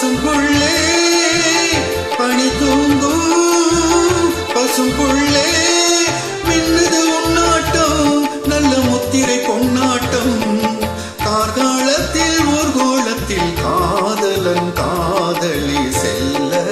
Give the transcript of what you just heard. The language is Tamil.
பசும் புள்ளே பனி தூங்கும். பசும் புள்ளே மின்னது உன்னாட்டம் நல்ல முத்திரை பொன்னாட்டம். கார்காலத்தில் ஊர்கோலத்தில் காதலன் காதலி செல்ல.